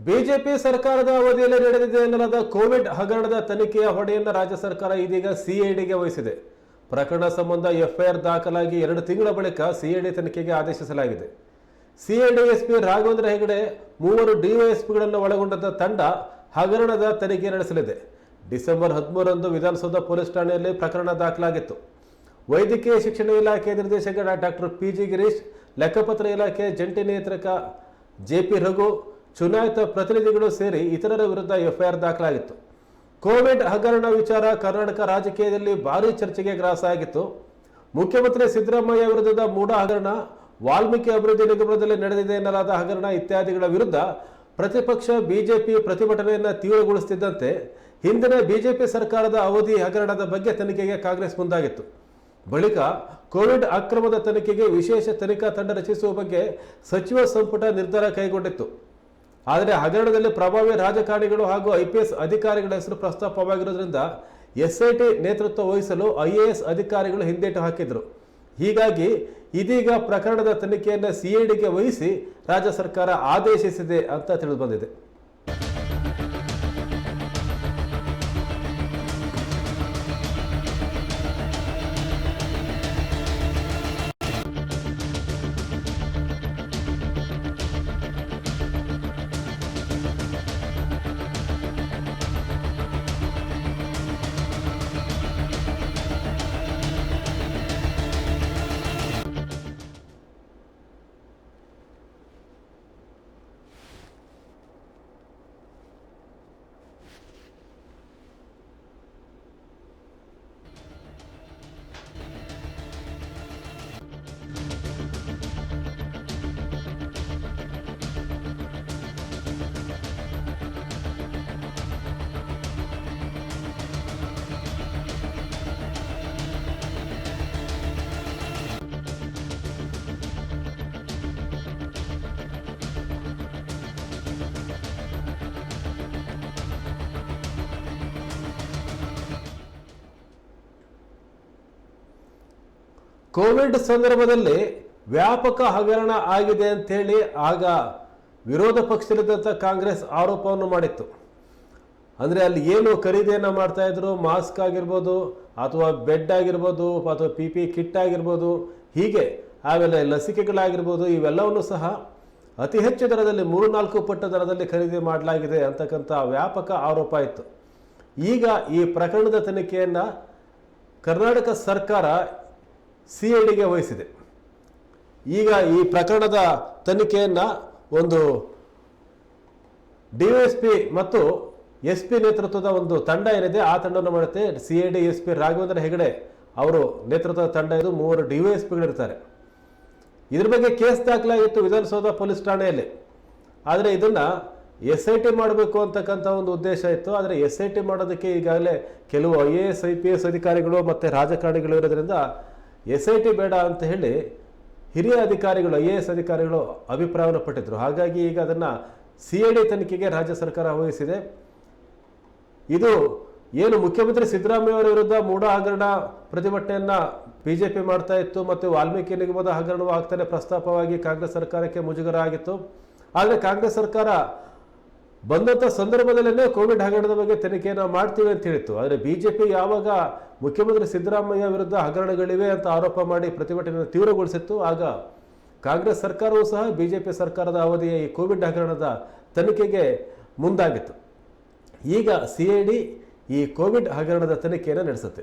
BJP ಸರ್ಕಾರದ ಅವಧಿಯಲ್ಲಿ ನಡೆದಿದೆ ಎನ್ನಲಾದ ಕೋವಿಡ್ ಹಗರಣದ ತನಿಖೆಯ ಹೊಣೆಯನ್ನು ರಾಜ್ಯ ಸರ್ಕಾರ ಇದೀಗ ಸಿಐಡಿಗೆ ವಹಿಸಿದೆ. ಪ್ರಕರಣ ಸಂಬಂಧ ಎಫ್ಐಆರ್ ದಾಖಲಾಗಿ ಎರಡು ತಿಂಗಳ ಬಳಿಕ ಸಿಐಡಿ ತನಿಖೆಗೆ ಆದೇಶಿಸಲಾಗಿದೆ. ಸಿಐಡಿ ಎಸ್ಪಿ ರಾಘವೇಂದ್ರ ಹೆಗಡೆ ಮೂವರು ಡಿವೈಎಸ್ಪಿಗಳನ್ನು ಒಳಗೊಂಡಂತ ತಂಡ ಹಗರಣದ ತನಿಖೆ ನಡೆಸಲಿದೆ. ಡಿಸೆಂಬರ್ ಹದಿಮೂರರಂದು ವಿಧಾನಸೌಧ ಪೊಲೀಸ್ ಠಾಣೆಯಲ್ಲಿ ಪ್ರಕರಣ ದಾಖಲಾಗಿತ್ತು. ವೈದ್ಯಕೀಯ ಶಿಕ್ಷಣ ಇಲಾಖೆ ನಿರ್ದೇಶಕ ಡಾಕ್ಟರ್ ಪಿ ಜಿ ಗಿರೀಶ್, ಲೆಕ್ಕಪತ್ರ ಇಲಾಖೆ ಜಂಟಿ ನಿಯಂತ್ರಕ ಜೆಪಿ ರಘು ಚುನಾಯಿತ ಪ್ರತಿನಿಧಿಗಳು ಸೇರಿ ಇತರರ ವಿರುದ್ಧ ಎಫ್ಐಆರ್ ದಾಖಲಾಗಿತ್ತು. ಕೋವಿಡ್ ಹಗರಣ ವಿಚಾರ ಕರ್ನಾಟಕ ರಾಜಕೀಯದಲ್ಲಿ ಭಾರೀ ಚರ್ಚೆಗೆ ಗ್ರಾಸ ಆಗಿತ್ತು ಮುಖ್ಯಮಂತ್ರಿ ಸಿದ್ದರಾಮಯ್ಯ ವಿರುದ್ಧದ ಮೂಢ ಹಗರಣ, ವಾಲ್ಮೀಕಿ ಅಭಿವೃದ್ಧಿ ನಿಗಮದಲ್ಲಿ ನಡೆದಿದೆ ಎನ್ನಲಾದ ಹಗರಣ ಇತ್ಯಾದಿಗಳ ವಿರುದ್ಧ ಪ್ರತಿಪಕ್ಷ ಬಿಜೆಪಿ ಪ್ರತಿಭಟನೆಯನ್ನು ತೀವ್ರಗೊಳಿಸುತ್ತಿದ್ದಂತೆ ಹಿಂದಿನ ಬಿಜೆಪಿ ಸರ್ಕಾರದ ಅವಧಿ ಹಗರಣದ ಬಗ್ಗೆ ತನಿಖೆಗೆ ಕಾಂಗ್ರೆಸ್ ಮುಂದಾಗಿತ್ತು. ಬಳಿಕ ಕೋವಿಡ್ ಅಕ್ರಮದ ತನಿಖೆಗೆ ವಿಶೇಷ ತನಿಖಾ ತಂಡ ರಚಿಸುವ ಬಗ್ಗೆ ಸಚಿವ ಸಂಪುಟ ನಿರ್ಧಾರ ಕೈಗೊಂಡಿತ್ತು. ಆದರೆ ಹಗರಣದಲ್ಲಿ ಪ್ರಭಾವಿ ರಾಜಕಾರಣಿಗಳು ಹಾಗೂ ಐಪಿಎಸ್ ಅಧಿಕಾರಿಗಳ ಹೆಸರು ಪ್ರಸ್ತಾಪವಾಗಿರೋದ್ರಿಂದ ಎಸ್ಐಟಿ ನೇತೃತ್ವ ವಹಿಸಲು ಐಎಎಸ್ ಅಧಿಕಾರಿಗಳು ಹಿಂದೇಟು ಹಾಕಿದ್ರು. ಹೀಗಾಗಿ ಇದೀಗ ಪ್ರಕರಣದ ತನಿಖೆಯನ್ನು ಸಿಐಡಿಗೆ ವಹಿಸಿ ರಾಜ್ಯ ಸರ್ಕಾರ ಆದೇಶಿಸಿದೆ ಅಂತ ತಿಳಿದು ಬಂದಿದೆ. ಕೋವಿಡ್ ಸಂದರ್ಭದಲ್ಲಿ ವ್ಯಾಪಕ ಹಗರಣ ಆಗಿದೆ ಅಂಥೇಳಿ ಆಗ ವಿರೋಧ ಪಕ್ಷದಲ್ಲಿದ್ದಂಥ ಕಾಂಗ್ರೆಸ್ ಆರೋಪವನ್ನು ಮಾಡಿತ್ತು. ಅಂದರೆ ಅಲ್ಲಿ ಏನು ಖರೀದಿಯನ್ನು ಮಾಡ್ತಾ ಇದ್ರು, ಮಾಸ್ಕ್ ಆಗಿರ್ಬೋದು, ಅಥವಾ ಬೆಡ್ ಆಗಿರ್ಬೋದು, ಅಥವಾ ಪಿ ಪಿ ಕಿಟ್ ಆಗಿರ್ಬೋದು, ಹೀಗೆ ಆಮೇಲೆ ಲಸಿಕೆಗಳಾಗಿರ್ಬೋದು, ಇವೆಲ್ಲವನ್ನು ಸಹ ಅತಿ ಹೆಚ್ಚು ದರದಲ್ಲಿ, ಮೂರು ನಾಲ್ಕು ಪಟ್ಟು ದರದಲ್ಲಿ ಖರೀದಿ ಮಾಡಲಾಗಿದೆ ಅಂತಕ್ಕಂಥ ವ್ಯಾಪಕ ಆರೋಪ ಇತ್ತು. ಈಗ ಈ ಪ್ರಕರಣದ ತನಿಖೆಯನ್ನು ಕರ್ನಾಟಕ ಸರ್ಕಾರ ಸಿ ಐ ಡಿಗೆ ವಹಿಸಿದೆ. ಈಗ ಈ ಪ್ರಕರಣದ ತನಿಖೆಯನ್ನು ಒಂದು ಡಿ ಮತ್ತು ಎಸ್ ಪಿ ನೇತೃತ್ವದ ಒಂದು ತಂಡ ಏನಿದೆ, ಆ ತಂಡವನ್ನು ಮಾಡುತ್ತೆ C I D S P Raghavendra Hegde ಅವರು ನೇತೃತ್ವದ ತಂಡ ಇದು. ಮೂವರು ಡಿ ಎಸ್ ಇದ್ರ ಬಗ್ಗೆ ಕೇಸ್ ದಾಖಲಾಗಿತ್ತು ವಿಧಾನಸೌಧ ಪೊಲೀಸ್ ಠಾಣೆಯಲ್ಲಿ. ಆದರೆ ಇದನ್ನು ಎಸ್ ಐ ಟಿ ಮಾಡಬೇಕು ಅಂತಕ್ಕಂಥ ಒಂದು ಉದ್ದೇಶ ಇತ್ತು. ಆದರೆ ಎಸ್ ಐ ಟಿ ಮಾಡೋದಕ್ಕೆ ಈಗಾಗಲೇ ಕೆಲವು I A S, I P S ಅಧಿಕಾರಿಗಳು ಮತ್ತು ರಾಜಕಾರಣಿಗಳು ಇರೋದ್ರಿಂದ ಎಸ್ ಐ ಟಿ ಬೇಡ ಅಂತ ಹೇಳಿ ಹಿರಿಯ ಅಧಿಕಾರಿಗಳು, ಐ ಎ ಎಸ್ ಅಧಿಕಾರಿಗಳು ಅಭಿಪ್ರಾಯವನ್ನು ಪಟ್ಟಿದ್ರು. ಹಾಗಾಗಿ ಈಗ ಅದನ್ನು ಸಿ ಐ ಡಿ ತನಿಖೆಗೆ ರಾಜ್ಯ ಸರ್ಕಾರ ವಹಿಸಿದೆ ಇದು ಏನು ಮುಖ್ಯಮಂತ್ರಿ ಸಿದ್ದರಾಮಯ್ಯ ಅವರ ವಿರುದ್ಧ ಮೂಢ ಹಗರಣ ಪ್ರತಿಭಟನೆಯನ್ನ ಬಿಜೆಪಿ ಮಾಡ್ತಾ ಇತ್ತು ಮತ್ತು ವಾಲ್ಮೀಕಿ ನಿಗಮದ ಹಗರಣವೂ ಆಗ್ತಾನೆ ಪ್ರಸ್ತಾಪವಾಗಿ ಕಾಂಗ್ರೆಸ್ ಸರ್ಕಾರಕ್ಕೆ ಮುಜುಗರ ಆಗಿತ್ತು. ಆದರೆ ಕಾಂಗ್ರೆಸ್ ಸರ್ಕಾರ ಬಂದಂಥ ಸಂದರ್ಭದಲ್ಲೇ ಕೋವಿಡ್ ಹಗರಣದ ಬಗ್ಗೆ ತನಿಖೆಯನ್ನು ಮಾಡ್ತೀವಿ ಅಂತ ಹೇಳಿತ್ತು. ಆದರೆ ಪಿ ಯಾವಾಗ ಮುಖ್ಯಮಂತ್ರಿ ಸಿದ್ದರಾಮಯ್ಯ ವಿರುದ್ಧ ಹಗರಣಗಳಿವೆ ಅಂತ ಆರೋಪ ಮಾಡಿ ಪ್ರತಿಭಟನೆಯನ್ನು ತೀವ್ರಗೊಳಿಸಿತ್ತು, ಆಗ ಕಾಂಗ್ರೆಸ್ ಸರ್ಕಾರವೂ ಸಹ ಬಿ ಜೆ ಪಿ ಸರ್ಕಾರದ ಅವಧಿಯ ಈ ಕೋವಿಡ್ ಹಗರಣದ ತನಿಖೆಗೆ ಮುಂದಾಗಿತ್ತು. ಈಗ ಸಿ ಐ ಡಿ ಈ ಕೋವಿಡ್ ಹಗರಣದ ತನಿಖೆಯನ್ನು ನಡೆಸುತ್ತೆ.